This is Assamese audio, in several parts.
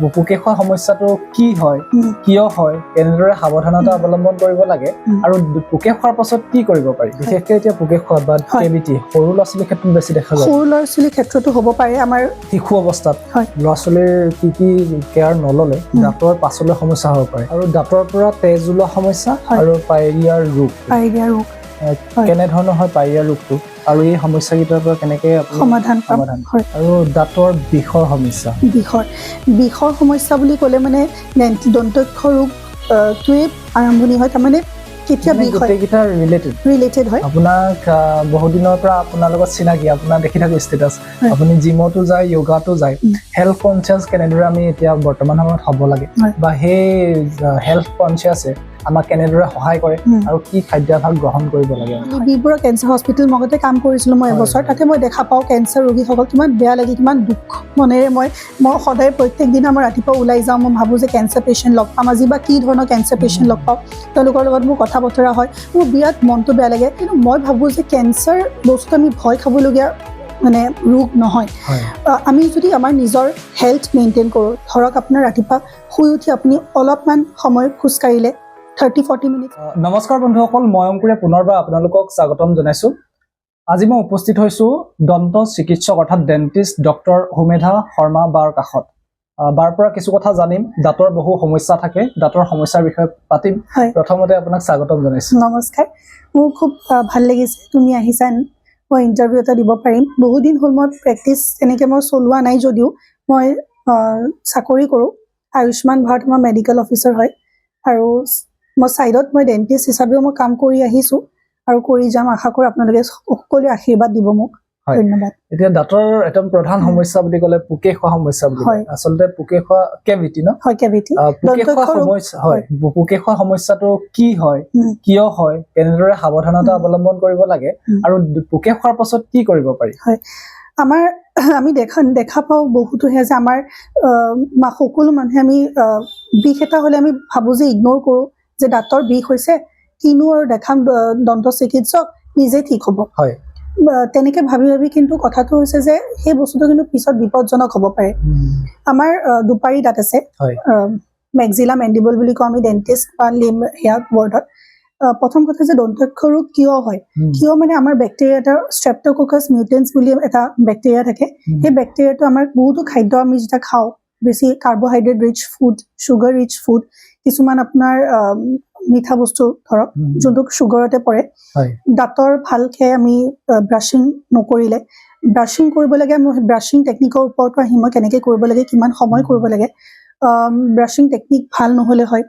খোৱা সমস্যাটো কি হয়। কিয় হয় কেনেদৰে সাৱধানতা অৱলম্বন কৰিব লাগে। আৰু পোকে খোৱাৰ পাছত কি কৰিব পাৰি বিশেষকৈ এতিয়া পোকে খোৱা বা। কেভিটি সৰু ল'ৰা ছোৱালীৰ ক্ষেত্ৰত বেছি দেখা যায় সৰু ল'ৰা ছোৱালীৰ ক্ষেত্ৰতো হ'ব পাৰে আমাৰ শিশু অৱস্থাত। ল'ৰা ছোৱালীৰ কি কি কেয়াৰ নল'লে। দাঁতৰ পাছলৈ সমস্যা হ'ব পাৰে আৰু দাঁতৰ পৰা তেজ ওলোৱা সমস্যা। আৰু পাইৰিয়াৰ ৰোগ পাইৰিয়া ৰোগ। কেনেধৰণৰ হয় পাইৰিয়াৰ ৰোগটো আৰু এই সমস্যাকেইটাৰ পৰা কেনেকে সমাধান সমাধান হয়। আৰু দাঁতৰ বিষৰ সমস্যা। বিষৰ। বিষৰ সমস্যা বুলি ক'লে মানে দন্তক্ষ ৰোগটোৱে আৰম্ভণি হয় তাৰমানে কেতিয়া মানে বিষ হয়? গোটেইকেইটা ৰিলেটেড ৰিলেটেড হয়। আপোনাক আহ, বহুদিনৰ পৰা আপোনাৰ লগত চিনাকি আপোনাৰ দেখি থাকো ষ্টেটাছ আপুনি জিমতো যায় য়োগাতো যায়। হেল্থ কনচিয়াছ কেনেদৰে আমি এতিয়া বৰ্তমান সময়ত হ'ব লাগে? বা সেই হেল্থ কনচিয়াছে আমাক কেনেদৰে সহায় কৰে। আৰু কি খাদ্যাভাস গ্ৰহণ কৰিব লাগে বিবৰুৱা কেঞ্চাৰ হস্পিটেল মগতে কাম কৰিছিলোঁ মই এবছৰ। তাতে মই দেখা পাওঁ কেঞ্চাৰ ৰোগীসকল কিমান বেয়া লাগে কিমান দুখ মনেৰে মই মই সদায় প্ৰত্যেক দিনা মই ৰাতিপুৱা ওলাই যাওঁ মই ভাবোঁ যে কেঞ্চাৰ পেচেণ্ট লগ পাম আজি বা কি ধৰণৰ কেঞ্চাৰ পেচেণ্ট লগ পাওঁ তেওঁলোকৰ লগত মোৰ কথা বতৰা হয় মোৰ বিৰাট মনটো বেয়া লাগে কিন্তু মই ভাবোঁ যে কেঞ্চাৰ বস্তু আমি ভয় খাবলগীয়া মানে ৰোগ নহয় আমি যদি আমাৰ নিজৰ হেল্থ মেইনটেইন কৰোঁ ধৰক আপোনাৰ ৰাতিপুৱা শুই উঠি আপুনি অলপমান সময় খোজকাঢ়িলে থাৰ্টি ফৰ্টি মিনিট নমস্কাৰ বন্ধুসকল মই অংকুৰে পুনৰবাৰ আপোনালোকক স্বাগতম জনাইছোঁ। আজি মই উপস্থিত হৈছোঁ দন্ত চিকিৎসক অৰ্থাৎ ডেণ্টিষ্ট ডক্টৰ হোমেধা শৰ্মা বাৰ কাষত। বাৰ পৰা কিছু কথা জানিম দাঁতৰ বহু সমস্যা থাকে দাঁতৰ সমস্যাৰ বিষয়ে পাতিম। প্ৰথমতে আপোনাক স্বাগতম জনাইছোঁ। নমস্কাৰ। মোৰ খুব ভাল লাগিছে তুমি আহিছা। মই ইণ্টাৰভিউ এটা দিব পাৰিম। বহুদিন হ'ল মই প্ৰেক্টিচ তেনেকৈ মই চলোৱা নাই যদিও। মই চাকৰি কৰোঁ। আয়ুষ্মান ভাৰত মই মেডিকেল অফিচাৰ হয়। আৰু মই ছাইডত মই ডেণ্টিষ্ট হিচাপেও মই কাম কৰি আহিছোঁ আৰু কৰি যাম আশা কৰোঁ আপোনালোকে সকলোৱে আশীৰ্বাদ দিব মোক হয়। ধন্যবাদ এতিয়া দাঁতৰ একদম প্ৰধান সমস্যা বুলি ক'লে পোকে খোৱা সমস্যা বুলি হয়। কয় আচলতে পোকে খোৱা কেভিটি ন হয় কেভিটি পোকে খোৱা। সমস্যা হয় পোকে খোৱা সমস্যাটো কি হয়। কিয় হয় কেনেদৰে সাৱধানতা। অৱলম্বন কৰিব লাগে। আৰু পোকে খোৱাৰ পাছত কি কৰিব পাৰি আমাৰ আমি দেখা দেখা পাওঁ বহুতো সেয়া যে আমাৰ সকলো মানুহে আমি বিষ এটা হ'লে আমি ভাবোঁ যে ইগন'ৰ কৰোঁ যে দাঁতৰ বিষ হৈছে কিনো আৰু দেখাম দন্ত চিকিৎসক নিজে ঠিক হ'ব। হয়। তেনেকে ভাবি ভাবি কিন্তু কথাটো হৈছে যে সেই বস্তুটো কিন্তু পিছত বিপদজনক হ'ব পাৰে। আমাৰ দুপাৰী দাঁত আছে। মেক্সিলা মেণ্ডিবল বুলি কওঁ আমি ডেণ্টিষ্ট বা লিম সেয়া ৱৰ্ডত। আহ, প্ৰথম কথা যে দন্তক্ষ ৰোগ কিয় হয়। কিয় মানে আমাৰ বেক্টেৰিয়া এটা ষ্ট্ৰেপ্টকোকাছ মিউটেন্স বুলি এটা বেক্টেৰিয়া থাকে। সেই বেক্টেৰিয়াটো আমাৰ বহুতো খাদ্য আমি যেতিয়া খাওঁ বেছি carbohydrate rich food sugar rich food কিছুমান আপোনাৰ মিঠা বস্তু ধৰক। যোনটো চুগাৰতে পৰে। দাঁতৰ ভালকে আমি ব্ৰাছিং নকৰিলে। ব্ৰাছিং কৰিব লাগে মই ব্ৰাছিং টেকনিকৰ ওপৰতো আহিম মই কেনেকৈ কৰিব লাগে কিমান সময় কৰিব লাগে ব্ৰাছিং টেকনিক ভাল নহ'লে হয়।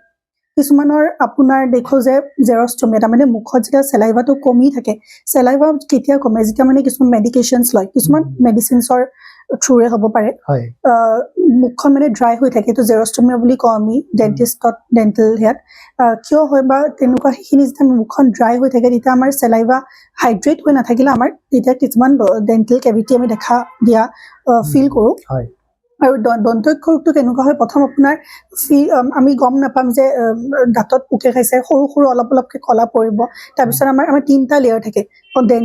কিছুমানৰ আপোনাৰ দেখোঁ যে জেৰষ্টমীয়া তাৰমানে মুখত যেতিয়া চেলাইভাটো কমি থাকে চেলাইভা কেতিয়া কমে যেতিয়া মানে কিছুমান মেডিকেশ্যনছ লয় কিছুমান। মেডিচিনছৰ থ্ৰুৰে হ'ব পাৰে। মুখখন মানে ড্ৰাই হৈ থাকে এইটো জেৰষ্টমীয়া বুলি কওঁ আমি ডেণ্টিষ্টত ডেণ্টেল হেয়াত। কিয় হয় বা তেনেকুৱা সেইখিনি যেতিয়া মুখখন ড্ৰাই হৈ থাকে তেতিয়া আমাৰ চেলাইভা হাইড্ৰেট হৈ নাথাকিলে আমাৰ তেতিয়া কিছুমান ডেণ্টেল কেভিটি আমি দেখা দিয়া ফিল কৰোঁ। হয়। আৰু দ- দন্তক্ষ ৰোগটো কেনেকুৱা হয় প্ৰথম আপোনাৰ ফি আম, গম নাপাম যে দাঁতত পোকে খাইছে সৰু সৰু অলপ অলপকৈ কলা পৰিব তাৰপিছত আমাৰ আমাৰ তিনিটা লেয়াৰ থাকে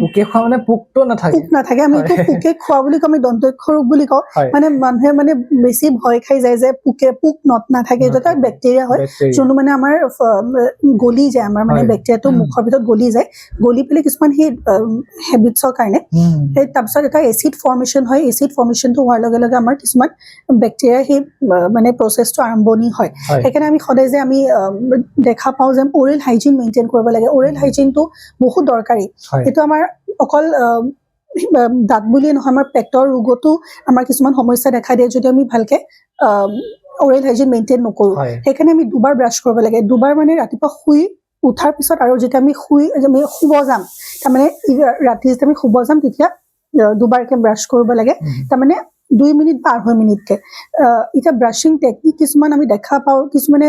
পোকে খোৱা মানে পোকটো নাথাকে পোক নাথাকে আমি এইটো। পোকে খোৱা বুলি কওঁ আমি দন্তক্ষ ৰোগ বুলি কওঁ মানে মানুহে মানে বেছি ভয় খাই যায় যে পোকে পোক নত নাথাকে এইটো এটা। বেক্টেৰিয়া হয়। যোনটো মানে আমাৰ গলি যায় আমাৰ মানে। বেক্টেৰিয়াটো। মুখৰ ভিতৰত গলি যায় গলি পেলাই কিছুমান সেই হেবিটছৰ কাৰণে তাৰপিছত এটা এচিড ফৰ্মেশ্যন হয় এচিড ফৰ্মেশ্যনটো হোৱাৰ লগে লগে আমাৰ কিছুমান বেক্টেৰিয়াৰ সেই মানে প্ৰচেছটো আৰম্ভণি হয়। সেইকাৰণে আমি সদায় যে আমি দেখা পাওঁ যে অৰেল হাইজিন মেইনটেইন কৰিব লাগে। অৰেল হাইজিনটো বহুত দৰকাৰী। এইটো আমাৰ অকল দাঁত বুলিয়ে নহয় আমাৰ পেটৰ ৰোগতো আমাৰ কিছুমান সমস্যা দেখা দিয়ে যদি আমি ভালকে অৰেল হাইজিন মেইনটেইন নকৰোঁ। সেইকাৰণে আমি দুবাৰ ব্ৰাছ কৰিব লাগে। দুবাৰ মানে ৰাতিপুৱা শুই উঠাৰ পিছত আৰু যেতিয়া আমি শুই আমি শুব যাম তাৰমানে ৰাতি যেতিয়া আমি শুব যাম তেতিয়া দুবাৰকে ব্ৰাছ কৰিব লাগে। তাৰমানে দুই মিনিট বা আঢ়ৈ মিনিটকে। এতিয়া ব্ৰাছিং টেকনিক কিছুমান আমি দেখা পাওঁ কিছুমানে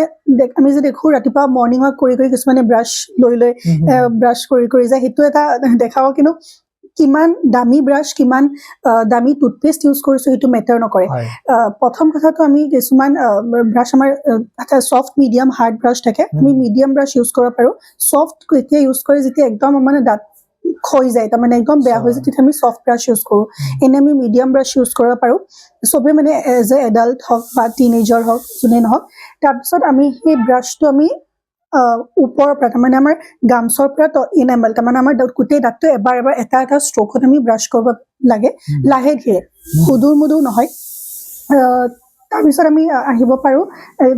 আমি যে দেখোঁ ৰাতিপুৱা মৰ্ণিং ৱাক কৰি কৰি কিছুমানে ব্ৰাছ লৈ লৈ ব্ৰাছ কৰি কৰি যায় সেইটো এটা দেখা কিন্তু কিমান দামী ব্ৰাছ কিমান দামী টুথপেষ্ট ইউজ কৰিছোঁ সেইটো মেটাৰ নকৰে। প্ৰথম কথাটো আমি কিছুমান ব্ৰাছ আমাৰ ছফ্ট মিডিয়াম হাৰ্ড ব্ৰাছ থাকে আমি মিডিয়াম ব্ৰাছ ইউজ কৰিব পাৰোঁ। ছফ্ট কেতিয়া ইউজ কৰে যেতিয়া একদম মানে দাঁত ক্ষয় যায় তাৰমানে একদম বেয়া হৈ যায় তেতিয়া আমি চফ্ট ব্ৰাছ ইউজ কৰোঁ। এনে আমি মিডিয়াম ব্ৰাছ ইউজ কৰিব পাৰোঁ। চবেই মানে এজ এ এডাল্ট হওক বা টিনেজাৰ হওক যোনে নহওক তাৰপিছত আমি সেই ব্ৰাছটো আমি ওপৰৰ পৰা তাৰমানে আমাৰ গামছৰ পৰা ইনেমেল তাৰমানে আমাৰ গোটেই দাঁতটো এবাৰ এবাৰ এটা এটা ষ্ট্ৰ'কত আমি ব্ৰাছ কৰিব লাগে। লাহে ধীৰে। সুদূৰ মুদূৰ নহয়। তাৰপিছত আমি আহ, আহিব পাৰোঁ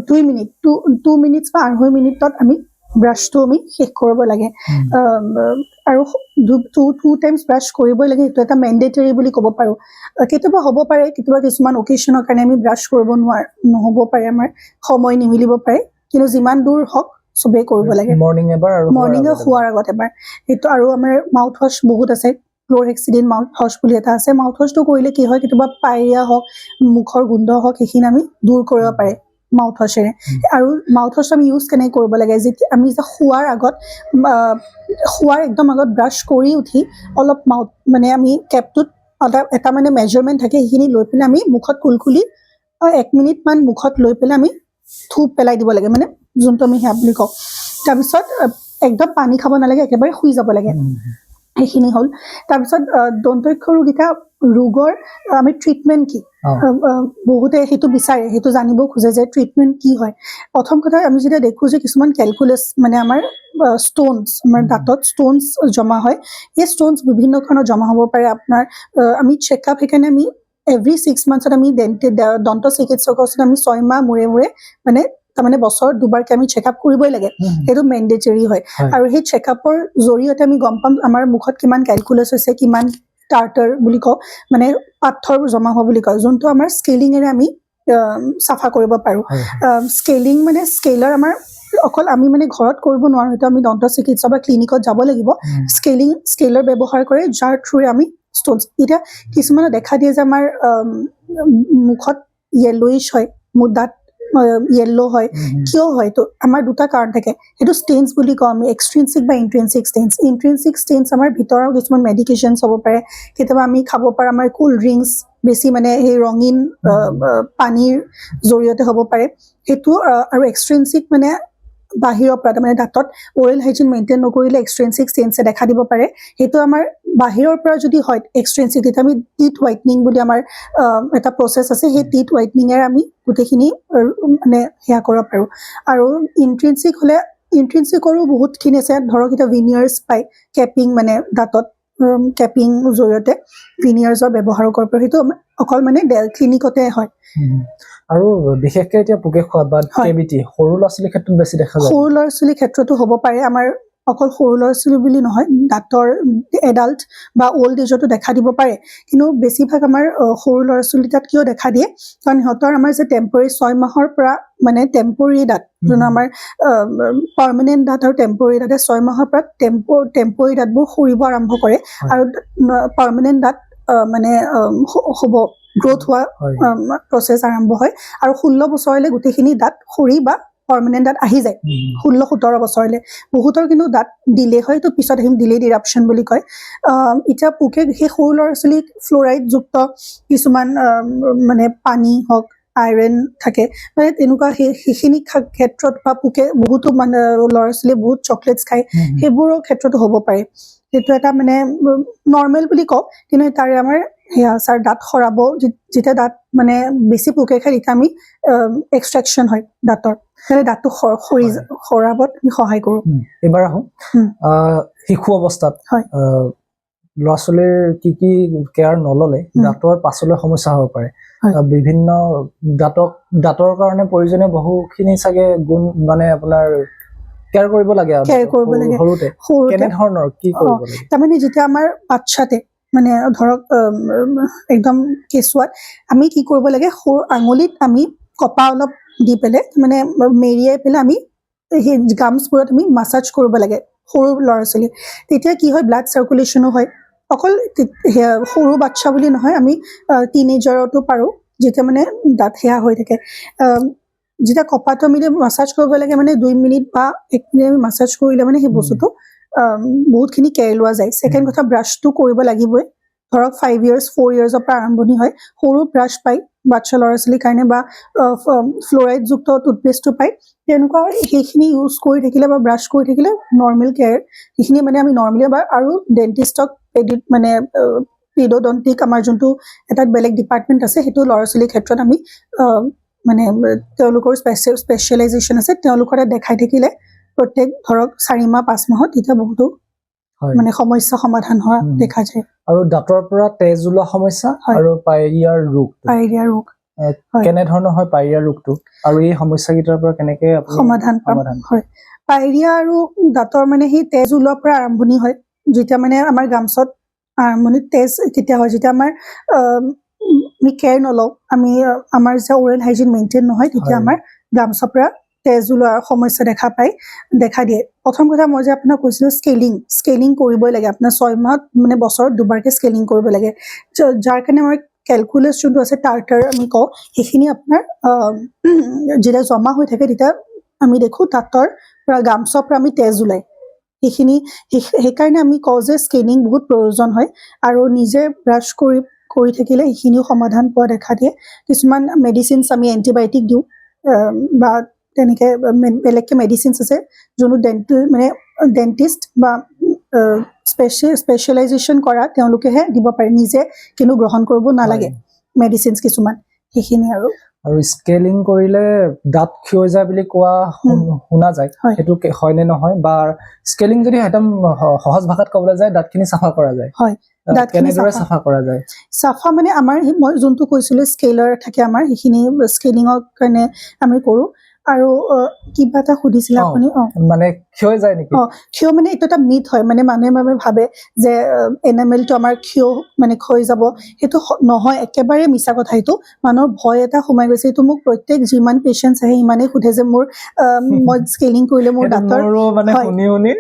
দুই মিনিট টু টু মিনিটছ বা আঢ়ৈ মিনিটত আমি ব্ৰাছটো আমি শেষ কৰিব লাগে। আৰু টু টু টাইমছ ব্ৰাছ কৰিবই লাগে সেইটো এটা মেণ্ডেটৰী বুলি ক'ব পাৰোঁ। কেতিয়াবা হ'ব পাৰে কেতিয়াবা কিছুমান অকেশ্যনৰ কাৰণে আমি ব্ৰাছ কৰিব নোৱাৰ নহ'ব পাৰে আমাৰ সময় নিমিলিব পাৰে কিন্তু যিমান দূৰ হওক চবেই কৰিব লাগে। মৰ্ণিং এবাৰ আৰু মৰ্ণিঙে শোৱাৰ আগত এবাৰ। সেইটো আৰু আমাৰ মাউথ ৱাছ বহুত আছে ক্ল'ৰ এক্সিডেণ্ট মাউথ ৱাছ বুলি এটা আছে। মাউথ ৱাছটো কৰিলে কি হয় কেতিয়াবা পাইৰিয়া হওক মুখৰ গোন্ধ হওক সেইখিনি আমি দূৰ কৰিব পাৰে। মাউথ ৱাছেৰে। আৰু মাউথ ৱাছ আমি ইউজ কেনেকৈ কৰিব লাগে? যেতিয়া আমি যেতিয়া শোৱাৰ আগত শোৱাৰ একদম আগত ব্ৰাছ কৰি উঠি অলপ মাউথ মানে আমি কেপটোত এটা এটা মানে মেজাৰমেণ্ট থাকে সেইখিনি লৈ পেলাই আমি মুখত কুলকুলি এক মিনিটমান মুখত লৈ পেলাই আমি থূপ পেলাই দিব লাগে মানে যোনটো আমি সেয়া বুলি কওঁ। তাৰপিছত একদম পানী খাব নালাগে একেবাৰে শুই যাব লাগে। সেইখিনি হ'ল। তাৰপিছত দন্তক্ষ ৰোগৰ আমি ট্ৰিটমেণ্ট কি? বহুতে সেইটো বিচাৰে সেইটো জানিব খোজে যে ট্ৰিটমেণ্ট কি হয়। প্ৰথম কথা আমি যেতিয়া দেখোঁ যে কিছুমান কেলকুলাছ মানে আমাৰ ষ্ট'নছ আমাৰ দাঁতত ষ্ট'নছ জমা হয় এই ষ্ট'নছ বিভিন্ন ধৰণৰ জমা হ'ব পাৰে। আপোনাৰ আমি চেকআপ সেইকাৰণে আমি এভৰি ছিক্স মান্থছত আমি ডেণ্টে দন্ত চিকিৎসকৰ ওচৰত আমি ছয় মাহ মূৰে মূৰে মানে তাৰমানে বছৰত দুবাৰকৈ আমি চেকআপ কৰিবই লাগে। সেইটো মেণ্ডেটৰী হয়। আৰু সেই চেকআপৰ জৰিয়তে আমি গম পাম আমাৰ মুখত কিমান কেলকুলাছ হৈছে কিমান টাৰ্টাৰ বুলি কওঁ মানে পাথৰ জমা হোৱা বুলি কয় যোনটো আমাৰ স্কেলিঙেৰে আমি চাফা কৰিব পাৰোঁ। স্কেলিং মানে স্কেলাৰ আমাৰ অকল আমি মানে ঘৰত কৰিব নোৱাৰোঁ সেইটো আমি দন্ত চিকিৎসা বা ক্লিনিকত যাব লাগিব। স্কেলিং স্কেলাৰ ব্যৱহাৰ কৰে যাৰ থ্ৰুৰে আমি ষ্ট'নছ এতিয়া কিছুমানে দেখা দিয়ে যে আমাৰ মুখত য়েল্ল'ইছ হয় মোৰ দাঁত য়েল্ল' হয়। কিয় হয়? তো আমাৰ দুটা কাৰণ থাকে। সেইটো ষ্টেইনছ বুলি কওঁ আমি এক্সট্ৰিনচিক বা ইণ্ট্ৰিনচিক ষ্টেইনছ ইণ্ট্ৰিনচিক ষ্টেইনছ আমাৰ ভিতৰৰ কিছুমান মেডিকেশ্যনছ হ'ব পাৰে। কেতিয়াবা আমি খাব পৰা আমাৰ কোল্ড ড্ৰিংকছ বেছি মানে সেই ৰঙীন পানীৰ জৰিয়তে হ'ব পাৰে। সেইটো আৰু এক্সট্ৰিনচিক মানে বাহিৰৰ পৰা তাৰমানে দাঁতত অৰেল হাইজিন মেইনটেইন নকৰিলে এক্সট্ৰেঞ্চিক ষ্টেইনছে দেখা দিব পাৰে। সেইটো আমাৰ বাহিৰৰ পৰা যদি হয় এক্সট্ৰেঞ্চিক তেতিয়া আমি টিথ হোৱাইটনিং বুলি আমাৰ এটা প্ৰচেছ আছে সেই টিথ হোৱাইটনিঙেৰে আমি গোটেইখিনি মানে সেয়া কৰিব পাৰোঁ। আৰু ইণ্ট্ৰিনচিক হ'লে ইণ্ট্ৰিনচিকৰো বহুতখিনি আছে। ধৰক এতিয়া ভিনিয়াৰ্ছ পায় কেপিং মানে দাঁতত কেপিং জৰিয়তে ভিনিয়াৰ্ছৰ ব্যৱহাৰো কৰিব পাৰোঁ। সেইটো অকল মানে ক্লিনিকতে হয়। আৰু বিশেষকে এতিয়া পোকে খোৱা বা। কেভিটি সৰু ল'ৰা ছোৱালীৰ ক্ষেত্ৰত বেছি দেখা যায়। সৰু ল'ৰা ছোৱালীৰ ক্ষেত্ৰতো হ'ব পাৰে। আমাৰ অকল সৰু ল'ৰা ছোৱালী বুলি নহয় দাঁতৰ এডাল্ট বা অল্ড এজতো দেখা দিব পাৰে। কিন্তু বেছিভাগ আমাৰ সৰু ল'ৰা ছোৱালী তাত কিয় দেখা দিয়ে? কাৰণ সিহঁতৰ আমাৰ যে টেম্পৰেৰী ছয় মাহৰ পৰা মানে টেম্পৰেৰী দাঁত যোন। আমাৰ পাৰ্মানেণ্ট দাঁত আৰু টেম্পৰেৰী দাঁতে ছয় মাহৰ পৰা টেম্প টেম্পৰেৰী দাঁতবোৰ সৰিব আৰম্ভ কৰে। আৰু পাৰ্মানেণ্ট দাঁত মানে হ'ব গ্ৰ'থ হোৱা প্ৰচেছ আৰম্ভ হয়। আৰু ষোল্ল বছৰলৈ গোটেইখিনি দাঁত সৰি বা পাৰ্মানেণ্ট দাঁত আহি যায়। ষোল্ল সোতৰ বছৰলৈ। বহুতৰ কিন্তু দাঁত ডিলে হয় তো পিছত আহিম ডিলেড ইৰাপশ্যন বুলি কয়। এতিয়া পোকে সেই সৰু ল'ৰা ছোৱালীক ফ্ল'ৰাইডযুক্ত কিছুমান মানে পানী হওক আইৰণ থাকে মানে তেনেকুৱা সেই সেইখিনি ক্ষেত্ৰত বা পোকে বহুতো মানে ল'ৰা ছোৱালীয়ে বহুত চকলেটছ খায়। সেইবোৰৰ ক্ষেত্ৰতো হ'ব পাৰে। সেইটো এটা মানে নৰ্মেল বুলি কওঁ কিন্তু তাৰে আমাৰ সেয়া ছাৰ দাঁত সৰাব যেতিয়া দাঁত মানে বেছি পোকে খায় তেতিয়া আমি এক্সট্ৰেকশ্যন হয় দাঁতৰ মানে দাঁতটো সৰ-। সৰাবত আমি সহায় কৰোঁ এইবাৰ আহোঁ শিশু অৱস্থাত হয়। ল'ৰা ছোৱালীৰ কি কি কেয়াৰ নল'লে। দাঁতৰ পাছলৈ সমস্যা হ'ব পাৰে বিভিন্ন দাঁতক দাঁতৰ কাৰণে প্ৰয়োজনীয় বহুখিনি চাগে গুণ মানে আপোনাৰ কেয়াৰ কৰিব লাগে Care কৰিব লাগে। সৰুতে। কি কৰিব লাগে? তাৰমানে যেতিয়া আমাৰ বাচ্ছাতে মানে ধৰক একদম কেঁচুৱাত আমি কি কৰিব লাগে সৰু আঙুলিত আমি কপা অলপ দি পেলাই মানে মেৰিয়াই পেলাই আমি সেই গামছবোৰত আমি মাছাজ কৰিব লাগে সৰু ল'ৰা ছোৱালী তেতিয়া কি হয় ব্লাড চাৰ্কুলেশ্যনো হয়। অকল সৰু বাচ্ছা বুলি নহয় আমি টিনেজাৰতো পাৰোঁ যেতিয়া মানে দাঁত সেয়া হৈ থাকে। যেতিয়া কপাটো আমি মাছাজ কৰিব লাগে মানে দুই মিনিট বা এক মিনিট আমি মাছাজ কৰিলে মানে সেই। বস্তুটো বহুতখিনি কেয়াৰ লোৱা যায় ছেকেণ্ড। কথা ব্ৰাছটো কৰিব লাগিবই ধৰক ফাইভ ইয়াৰ্ছ ফ'ৰ ইয়াৰ্ছৰ পৰা আৰম্ভণি হয় সৰু ব্ৰাছ পাই বাচ্ছা ল'ৰা ছোৱালীৰ কাৰণে বা ফ্ল'ৰাইডযুক্ত টুথপেষ্টটো পায় তেনেকুৱা সেইখিনি ইউজ কৰি থাকিলে বা ব্ৰাছ কৰি থাকিলে নৰ্মেল কেয়াৰ সেইখিনি মানে আমি নৰ্মেলি বা আৰু ডেণ্টিষ্টক মানে পেডোডন্টিক আমাৰ যোনটো এটা বেলেগ ডিপাৰ্টমেণ্ট আছে সেইটো ল'ৰা ছোৱালীৰ ক্ষেত্ৰত আমি মানে তেওঁলোকৰ স্পেচিয়েল স্পেচিয়েলাইজেশ্যন আছে তেওঁলোকৰ তাত দেখাই থাকিলে প্ৰত্যেক ধৰক চাৰি মাহ পাঁচ মাহত তেতিয়া বহুতো মানে সমস্যা সমাধান হোৱা। দেখা যায়। আৰু দাঁতৰ পৰা তেজ ওলোৱা সমস্যা। আৰু পাইৰিয়াৰ ৰোগ। পাইৰিয়া ৰোগ। কেনেধৰণৰ হয় পাইৰিয়াৰ ৰোগটো? আৰু এই সমস্যাকেইটাৰ পৰা কেনেকে সমাধান হয়। পাইৰিয়া আৰু দাঁতৰ মানে সেই তেজ ওলোৱাৰ পৰা আৰম্ভণি হয়। যেতিয়া মানে আমাৰ গামছত আৰম্ভণিত তেজ কেতিয়া হয়। যেতিয়া আমাৰ কেয়াৰ নলওঁ। আমি আমাৰ যেতিয়া ওৰেল হাইজিন মেইনটেইন নহয় তেতিয়া আমাৰ গামছৰ পৰা তেজ ওলোৱাৰ সমস্যা দেখা পায় দেখা দিয়ে। প্ৰথম কথা মই যে আপোনাক কৈছিলোঁ স্কেলিং স্কেলিং কৰিবই লাগে। আপোনাৰ ছয় মাহত মানে বছৰত দুবাৰকৈ স্কেলিং কৰিব লাগে। যাৰ কাৰণে আমাৰ কেলকুলাছ যোনটো আছে টাৰ্টাৰ আমি কওঁ সেইখিনি আপোনাৰ যেতিয়া জমা হৈ থাকে তেতিয়া আমি দেখোঁ দাঁতৰ পৰা গামছৰ পৰা আমি তেজ ওলায়। সেইখিনি সেইকাৰণে আমি কওঁ যে স্কেনিং বহুত প্ৰয়োজন হয়। আৰু নিজে ব্ৰাছ কৰি কৰি থাকিলে সেইখিনিও সমাধান পোৱা দেখা দিয়ে। কিছুমান মেডিচিনছ আমি এণ্টিবায়'টিক দিওঁ বা তেনেকৈ বেলেগকৈ মেডিচিনছ আছে যোনটো ডেণ্টেল মানে ডেণ্টিষ্ট বা স্পেচিয়েল স্পেচিয়েলাইজেশ্যন কৰা তেওঁলোকেহে দিব পাৰে নিজে কিন্তু গ্ৰহণ কৰিব নালাগে। মেডিচিনছ কিছুমান। সেইখিনি আৰু। আৰু স্কেলিং কৰিলে দাঁত ক্ষয় যায় বুলি কোৱা শুন- যায়। সেইটো হয়নে নহয়? বা স্কেলিং যদি একদম সহজ ভাষাত ক'বলৈ যায় দাঁতখিনি চাফা কৰা যায়। হয়, কেনেদৰে চাফা। চাফা কৰা যায়? চাফা মানে আমাৰ মই যোনটো কৈছিলোঁ স্কেলাৰ থাকে আমাৰ সেইখিনি স্কেলিঙৰ কাৰণে আমি কৰোঁ। আৰু কিবা এটা সুধিছিলে। আপুনি মানে ক্ষয় যায় নেকি অ। ক্ষয় মানে এইটো এটা মিথ হয় মানে মানুহে মানুহে ভাবে যে এনামেলটো আমাৰ ক্ষয় মানে ক্ষয় যাব সেইটো নহয় একেবাৰে মিছা কথা এইটো মানুহৰ ভয় এটা সোমাই গৈছে এইটো মোক প্ৰত্যেক যিমান পেচেণ্টছ আহে ইমানেই সোধে যে মোৰ মই স্কেলিং কৰিলে মোৰ দাঁতৰ মানে। শুনি শুনি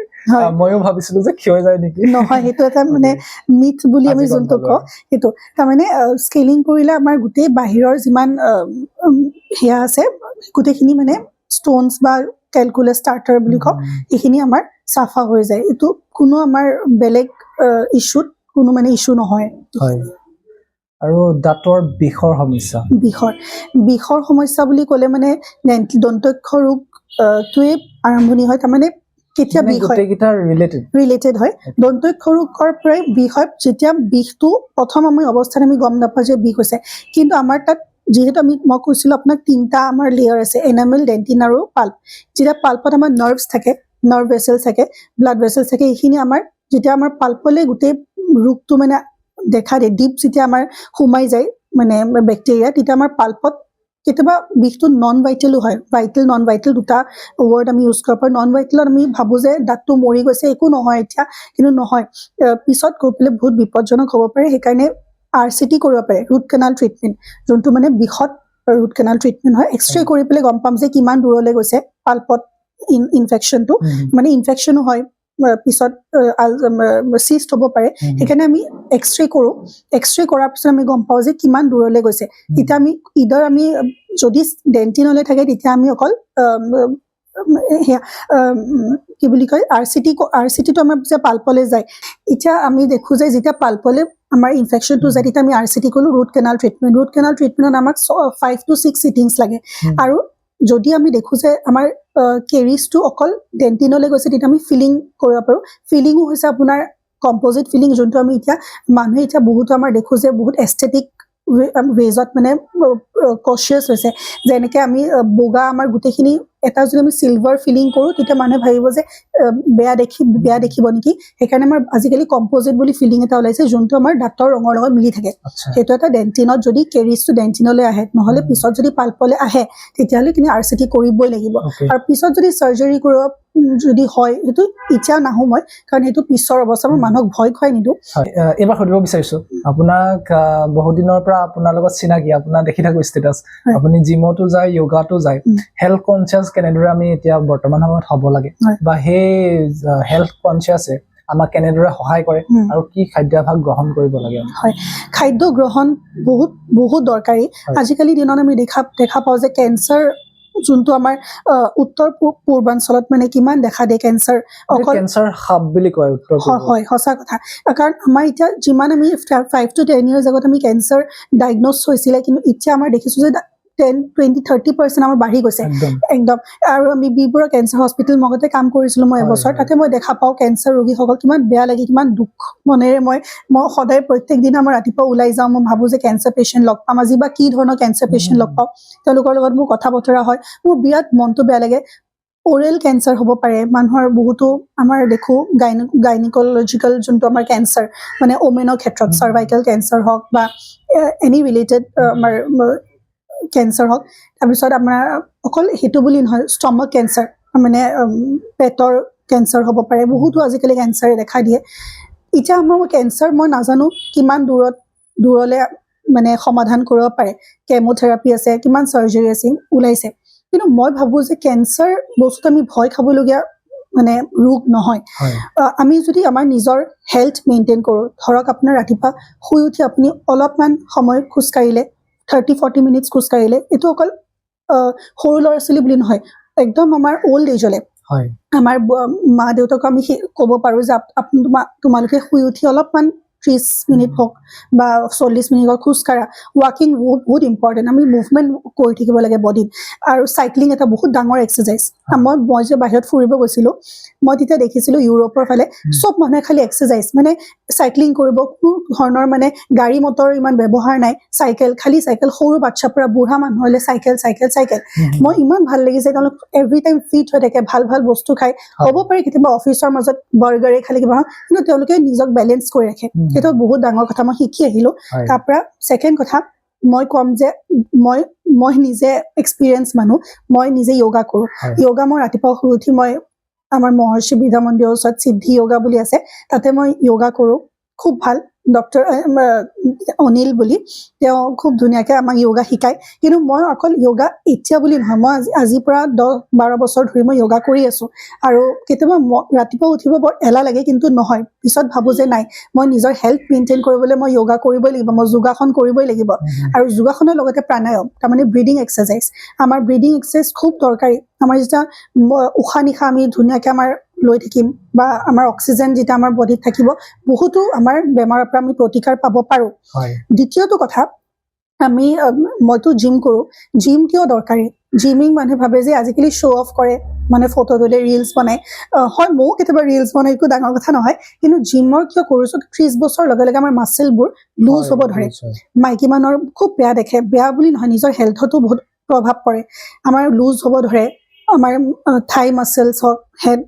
ময়ো ভাবিছিলো যে ক্ষয় যায় নেকি। নহয় সেইটো এটা মানে. মিথ বুলি আমি যোনটো কওঁ সেইটো। তাৰমানে স্কেলিং কৰিলে আমাৰ গোটেই বাহিৰৰ যিমান সেয়া আছে গোটেইখিনি মানে ষ্ট'নছ বা কেলকুলাছ ষ্টাৰ্টাৰ বুলি কওঁ উম, এইখিনি আমাৰ চাফা হৈ যায়। এইটো কোনো আমাৰ বেলেগ ইছ্যুত কোনো মানে ইছ্যু নহয়। হয়। আৰু দাঁতৰ বিষৰ সমস্যা। বিষৰ বিষৰ সমস্যা বুলি ক'লে মানে দেন- দন্তক্ষ ৰোগ আহ, টোৱে আৰম্ভণি হয়। তাৰমানে কেতিয়া মানে বিষ হয়? গোটেইকেইটা ৰিলেটেড ৰিলেটেড হয়। দন্তক্ষ ৰোগৰ পৰাই বিষ হয়। যেতিয়া বিষটো প্ৰথম আমি অৱস্থাত আমি গম নাপাওঁ যে বিষ হৈছে। কিন্তু আমাৰ তাত যিহেতু আমি মই কৈছিলোঁ আপোনাক তিনিটা আমাৰ লেয়াৰ আছে এনামেল ডেণ্টিন আৰু পাল্প যেতিয়া পাল্পত আমাৰ নাৰ্ভছ থাকে নাৰ্ভ ভেচেলছ থাকে ব্লাড ভেচেলছ থাকে এইখিনি আমাৰ যেতিয়া আমাৰ পাল্পলৈ গোটেই ৰোগটো মানে দেখা দিয়ে ডিপ যেতিয়া আমাৰ সোমাই যায় মানে বেক্টেৰিয়া তেতিয়া আমাৰ পাল্পত কেতিয়াবা বিষটো নন ভাইটেলো হয়। ভাইটেল নন ভাইটেল দুটা ৱৰ্ড আমি ইউজ কৰিব পাৰোঁ। নন ভাইটেলত আমি ভাবোঁ যে দাঁতটো মৰি গৈছে একো নহয় এতিয়া কিন্তু নহয়। পিছত গৈ পেলাই বহুত বিপদজনক হ'ব পাৰে সেইকাৰণে আৰ চি টি কৰিব পাৰে ৰুট কেনাল ট্ৰিটমেণ্ট যোনটো মানে বিষত ৰুট কেনাল ট্ৰিটমেণ্ট হয় এক্সৰে কৰি পেলাই গম পাম যে কিমান দূৰলৈ গৈছে পাল্পত ইন ইনফেকশ্যনটো মানে ইনফেকশ্যনো হয়। পিছত চিষ্ট হ'ব পাৰে। সেইকাৰণে আমি এক্সৰে কৰোঁ। এক্সৰে কৰাৰ পিছত আমি গম পাওঁ যে কিমান দূৰলৈ গৈছে। তেতিয়া আমি ইদাৰ আমি যদি ডেণ্টিনলৈ থাকে তেতিয়া আমি অকল সেয়া কি বুলি কয় R C T R C টিটো আমাৰ যে পাল্পলৈ যায়। এতিয়া আমি দেখোঁ যে যেতিয়া পাল্পলৈ আমাৰ ইনফেকশ্যনটো যায় তেতিয়া আমি আৰ চি টি ক'লোঁ root canal treatment root canal ট্ৰিটমেণ্টত আমাক ফাইভ টু ছিক্স চিটিংছ লাগে। আৰু যদি আমি দেখোঁ যে আমাৰ কেৰিজটো অকল ডেণ্টিনলৈ গৈছে তেতিয়া আমি ফিলিং কৰিব পাৰোঁ। ফিলিঙো হৈছে আপোনাৰ কম্পজিট ফিলিং যোনটো আমি এতিয়া মানুহে এতিয়া বহুতো আমাৰ দেখোঁ যে বহুত এস্থেটিক ৱেজত মানে কচিয়াছ হৈছে। যেনেকৈ আমি বগা আমাৰ গোটেইখিনি এটা যদি আমি চিলভাৰ ফিলিং কৰোঁ তেতিয়া মানুহে ভাবিব যে বেয়া দেখি বেয়া দেখিব নেকি। সেইকাৰণে আমাৰ আজিকালি কম্পজিট বুলি ফিলিং এটা ওলাইছে যোনটো আমাৰ দাঁতৰ ৰঙৰ লগত মিলি থাকে। সেইটো এটা ডেণ্টিনত যদি কেৰিজটো ডেণ্টিনলৈ আহে নহ'লে। পিছত যদি পাল্পলৈ আহে তেতিয়াহ'লে কিন্তু আৰ চি টি কৰিবই লাগিব। আৰু পিছত যদি চাৰ্জাৰী কৰিব যদি হয় সেইটো এতিয়া নাহোঁ মই কাৰণ সেইটো পিছৰ অৱস্থা মই মানুহক ভয় খুৱাই নিদিওঁ। এইবাৰ সুধিব বিচাৰিছো আপোনাক বহুদিনৰ পৰা আপোনাৰ লগত চিনাকি আপোনাৰ দেখি থাকো ষ্টেটাছ হয়। আপুনি জিমতো যায় য়োগাতো যায় হেল্থ কনচিয়াছ কেনেদৰে আমি এতিয়া বৰ্তমান সময়ত হ'ব লাগে বা সেই হেল্থ কনচিয়াছে আমাক কেনেদৰে সহায় কৰে আৰু কি খাদ্যাভ্যাস গ্ৰহণ কৰিব লাগে? আমি? খাদ্য গ্ৰহণ বহুত বহুত দৰকাৰী। আজিকালি দিনত আমি দেখা দেখা পাওঁ যে কেঞ্চাৰ যোনটো আমাৰ উত্তৰ পূৰ্বাঞ্চলত মানে কিমান দেখা দিয়ে কেঞ্চাৰ অকল কেঞ্চাৰ সাপ বুলি কয় হয় সঁচা কথা। কাৰণ আমাৰ এতিয়া যিমান আমি ফাইভ টু টেন ইয়াৰ্ছ আগত আমি কেঞ্চাৰ ডায়েগন'জ হৈছিলে কিন্তু এতিয়া আমাৰ দেখিছোঁ যে টেন টুৱেণ্টি থাৰ্টি পাৰ্চেণ্ট আমাৰ বাঢ়ি গৈছে। একদম। আৰু আমি বিপুৰা কেঞ্চাৰ হস্পিটেল মগতে কাম কৰিছিলোঁ মই এবছৰ। তাতে মই দেখা পাওঁ কেঞ্চাৰ ৰোগীসকল কিমান বেয়া লাগে কিমান দুখ মনেৰে মই মই সদায় প্ৰত্যেক দিনা মই ৰাতিপুৱা ওলাই যাওঁ মই ভাবোঁ যে কেঞ্চাৰ পেচেণ্ট লগ পাম। আজি বা কি ধৰণৰ কেঞ্চাৰ পেচেণ্ট লগ পাওঁ তেওঁলোকৰ লগত মোৰ কথা বতৰা হয়। মোৰ বিৰাট মনটো বেয়া লাগে। অৰেল কেঞ্চাৰ হ'ব পাৰে। মানুহৰ বহুতো আমাৰ দেখোঁ গাইন গাইনিকলজিকেল যোনটো আমাৰ কেঞ্চাৰ মানে ওমেনৰ ক্ষেত্ৰত। চাৰ্ভাইকেল কেঞ্চাৰ হওক বা এনি ৰিলেটেড আমাৰ কেঞ্চাৰ হওক তাৰপিছত আমাৰ অকল সেইটো বুলি নহয় ষ্টমক কেঞ্চাৰ মানে পেটৰ কেঞ্চাৰ হ'ব পাৰে বহুতো আজিকালি কেঞ্চাৰে দেখা দিয়ে। এতিয়া আমাৰ কেঞ্চাৰ মই নাজানো কিমান দূৰত দূৰলৈ মানে সমাধান কৰিব পাৰে। কেম'থেৰাপি আছে কিমান চাৰ্জাৰী আছে ওলাইছে। কিন্তু মই ভাবোঁ যে কেঞ্চাৰ বস্তুটো আমি ভয় খাবলগীয়া মানে ৰোগ নহয়। আমি যদি আমাৰ নিজৰ হেল্থ মেইনটেইন কৰোঁ ধৰক আপোনাৰ ৰাতিপুৱা শুই উঠি আপুনি অলপমান সময় খোজকাঢ়িলে থাৰ্টি ফৰ্টি মিনিটছ খোজকাঢ়িলে এইটো অকল সৰু ল'ৰা ছোৱালী বুলি নহয় একদম আমাৰ অল্ড এজলে হয়। আমাৰ মা দেউতাক আমি ক'ব পাৰোঁ যে তোমালোকে শুই উঠি অলপমান ত্ৰিছ মিনিট হওক বা চল্লিছ মিনিট হওক খোজকাঢ়া ৱাকিং বহুত বহুত ইম্পৰ্টেণ্ট আমি মুভমেণ্ট কৰি থাকিব লাগে বডীত আৰু চাইক্লিং এটা বহুত ডাঙৰ এক্সাৰচাইজ। মই মই যে বাহিৰত ফুৰিব গৈছিলোঁ মই তেতিয়া দেখিছিলোঁ ইউৰোপৰ ফালে চব মানুহে খালি এক্সাৰচাইজ মানে চাইক্লিং কৰিব কোনো ধৰণৰ মানে গাড়ী মটৰ ইমান ব্যৱহাৰ নাই। চাইকেল খালি চাইকেল সৰু বাচ্ছাৰ পৰা বুঢ়া মানুহলৈ চাইকেল চাইকেল চাইকেল। মই ইমান ভাল লাগিছে তেওঁলোক এভৰি টাইম ফিট হৈ থাকে ভাল ভাল বস্তু খায়। হ'ব পাৰে কেতিয়াবা অফিচৰ মাজত বাৰ্গাৰে খালি কিবা কিন্তু তেওঁলোকে নিজক বেলেঞ্চ কৰি ৰাখে। সেইটো বহুত ডাঙৰ কথা মই শিকি আহিলোঁ। তাৰ পৰা ছেকেণ্ড কথা মই ক'ম যে মই মই নিজে এক্সপিৰিয়েঞ্চ মানুহ মই নিজে য়োগা কৰোঁ। য়োগা মই ৰাতিপুৱা শুই উঠি মই আমাৰ মহৰ্ষি বিদ্যা মন্দিৰৰ ওচৰত সিদ্ধি য়োগা বুলি আছে তাতে মই য়োগা কৰোঁ। খুব ভাল। ডক্টৰ অনিল বুলি। তেওঁ খুব ধুনীয়াকৈ আমাক য়োগা শিকায়। কিন্তু মই অকল য়োগা এতিয়া বুলি নহয় মই আজি আজিৰ পৰা দহ বাৰ বছৰ ধৰি মই য়োগা কৰি আছোঁ। আৰু কেতিয়াবা ৰাতিপুৱা উঠিব বৰ এলাহ লাগে কিন্তু নহয়। পিছত ভাবোঁ যে নাই মই নিজৰ হেল্থ মেইনটেইন কৰিবলৈ মই য়োগা কৰিবই লাগিব মই যোগাসন কৰিবই লাগিব। আৰু যোগাসনৰ লগতে প্ৰাণায়াম তাৰমানে ব্ৰিডিং এক্সাৰচাইজ আমাৰ ব্ৰিডিং এক্সাৰচাইজ খুব দৰকাৰী। আমাৰ যেতিয়া উশাহ নিশাহ আমি ধুনীয়াকৈ আমাৰ লৈ থাকিম বা আমাৰ অক্সিজেন যেতিয়া আমাৰ বডিত থাকিব বহুতো আমাৰ বেমাৰৰ পৰা আমি প্ৰতিকাৰ পাব পাৰোঁ। হয়। দ্বিতীয়টো কথা আমি মইতো জিম কৰোঁ। জিম কিয় দৰকাৰী? জিমিং মানুহে ভাবে যে আজিকালি শ্ব' অফ কৰে মানে ফটো তুলে ৰিলচ বনায়। আহ, হয় ময়ো কেতিয়াবা ৰিলচ বনাই একো ডাঙৰ কথা নহয় কিন্তু জিমৰ কিয় কৰিছোঁ ত্ৰিছ বছৰ লগে লগে আমাৰ মাচেলবোৰ লুজ হ'ব ধৰে। মাইকী মানুহৰ খুব বেয়া দেখে। বেয়া বুলি নহয় নিজৰ হেল্থতো বহুত প্ৰভাৱ পৰে। আমাৰ লুজ হ'ব ধৰে। আমাৰ থাই মাচেলছ হওক হেড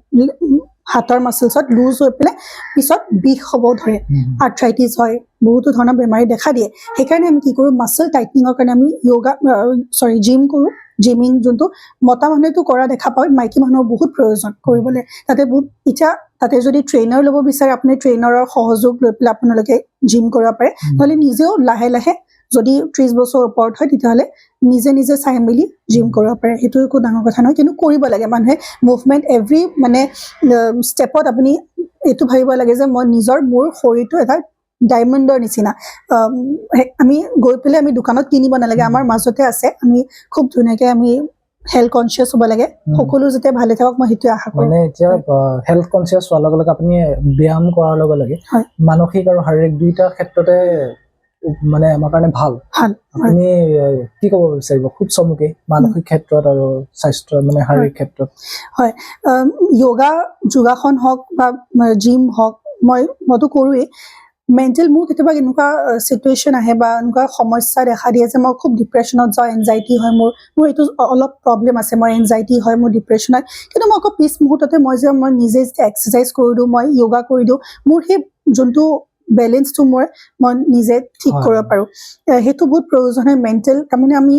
হাতৰ মাচেলছত লুজ হৈ পেলাই পিছত বিষ হ'ব ধৰে। আৰ্থ্ৰাইটিছ হয় বহুতো ধৰণৰ বেমাৰী দেখা দিয়ে সেইকাৰণে আমি কি কৰোঁ মাচল টাইটনিঙৰ কাৰণে আমি য়োগা চৰি জিম কৰোঁ জিমিং যোনটো মতা মানুহেতো কৰা দেখা পাওঁ মাইকী মানুহৰ বহুত প্ৰয়োজন কৰিবলৈ তাতে বহুত এতিয়া তাতে যদি ট্ৰেইনাৰ ল'ব বিচাৰে আপুনি ট্ৰেইনাৰৰ সহযোগ লৈ পেলাই আপোনালোকে জিম কৰিব পাৰে। নহ'লে নিজেও লাহে লাহে যদি ত্ৰিছ বছৰ ওপৰত হয় তেতিয়াহ'লে নিজে নিজে চাই মেলি জিম কৰিব পাৰে। সেইটো একো ডাঙৰ কথা নহয় কিন্তু কৰিব লাগে। মানুহে মুভমেণ্ট এভৰি মানে ষ্টেপত আপুনি এইটো ভাবিব লাগে যে মই নিজৰ মোৰ শৰীৰটো এটা ডায়মণ্ডৰ নিচিনা। আম, গৈ পেলাই আমি দোকানত কিনিব নালাগে। আমাৰ মাজতে আছে। আমি খুব ধুনীয়াকৈ আমি হেল্থ কনচিয়াছ হ'ব লাগে। সকলো যাতে ভালে থাকক মই সেইটোৱে আশা কৰোঁ। মানে এতিয়া হেল্থ কনচিয়াছ হোৱাৰ লগে লগে আপুনি ব্যায়াম কৰাৰ লগে লগে। মানসিক আৰু শাৰীৰিক দুইটা ক্ষেত্ৰতে মানে আমাৰ কাৰণে ভাল। আপুনি কি ক'ব বিচাৰিব? খুব চমুকে মানসিক ক্ষেত্ৰত আৰু স্বাস্থ্য মানে শাৰীৰিক ক্ষেত্ৰত। আম, য়োগা যোগাসন হওক বা জিম হওক মই মইতো কৰোঁৱেই। মেণ্টেল মোৰ কেতিয়াবা এনেকুৱা চিটুৱেশ্যন আহে বা এনেকুৱা সমস্যা দেখা দিয়ে যে মই খুব ডিপ্ৰেশ্যনত যাওঁ এনজাইটি হয় মোৰ। মোৰ এইটো অলপ প্ৰব্লেম আছে মোৰ এনজাইটি হয় মোৰ ডিপ্ৰেশ্যন হয়। কিন্তু মই আকৌ পিছ মুহূৰ্ততে মই যে মই নিজে যেতিয়া এক্সাৰচাইজ কৰি দিওঁ মই য়োগা কৰি দিওঁ মোৰ সেই যোনটো বেলেঞ্চটো মই মই নিজে ঠিক। কৰিব পাৰোঁ। সেইটো বহুত প্ৰয়োজন হয় মেণ্টেল তাৰমানে আমি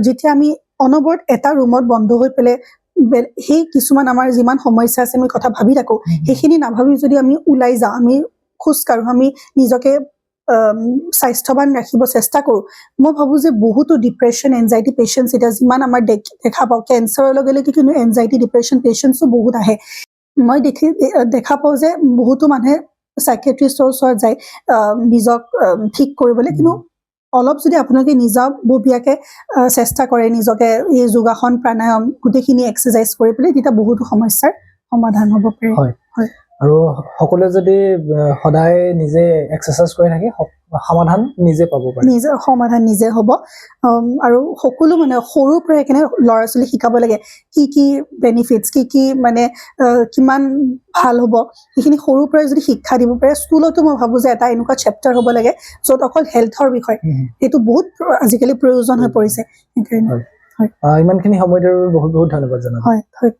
যেতিয়া আমি অনবৰত এটা ৰুমত বন্ধ হৈ পেলাই সেই কিছুমান আমাৰ যিমান সমস্যা আছে আমি কথা ভাবি থাকোঁ সেইখিনি নাভাবি যদি আমি ওলাই যাওঁ আমি খোজ কাঢ়োঁ আমি নিজকে স্বাস্থ্যৱান ৰাখিব চেষ্টা কৰোঁ মই ভাবোঁ যে বহুতো ডিপ্ৰেশ্যন এনজাইটি পেচেণ্টছ এতিয়া যিমান আমাৰ দেখ- পাওঁ কেঞ্চাৰৰ লগে লগে কিন্তু এনজাইটি ডিপ্ৰেশ্যন পেচেণ্টছো বহুত আহে। মই দেখি দেখা পাওঁ যে বহুতো মানুহে চাইকেট্ৰিষ্টৰ ওচৰত যায় নিজক ঠিক কৰিবলৈ। কিন্তু অলপ যদি আপোনালোকে নিজাববীয়াকৈ চেষ্টা কৰে নিজকে এই যোগাসন প্ৰাণায়াম গোটেইখিনি এক্সাৰচাইজ কৰি পেলাই তেতিয়া বহুতো সমস্যাৰ সমাধান হ'ব পাৰে। হয়। আৰু সকলোৱে যদি সদায় নিজে এক্সাৰচাইজ কৰি থাকে সমাধান নিজে পাব পাৰে। নিজৰ সমাধান নিজে হ'ব। আৰু সকলো মানে সৰুৰ পৰাই কেনে ল'ৰা ছোৱালীক শিকাব লাগে কি কি বেনিফিটছ কি কি মানে কিমান ভাল হ'ব। সেইখিনি সৰুৰ পৰাই যদি শিক্ষা দিব পাৰে স্কুলতো মই ভাবোঁ যে এটা এনেকুৱা চেপ্টাৰ হ'ব লাগে য'ত অকল হেল্থৰ বিষয়। সেইটো বহুত আজিকালি প্ৰয়োজন হৈ পৰিছে। সেইকাৰণে। ইমানখিনি সময় বহুত বহুত ধন্যবাদ জনালোঁ। হয় হয়।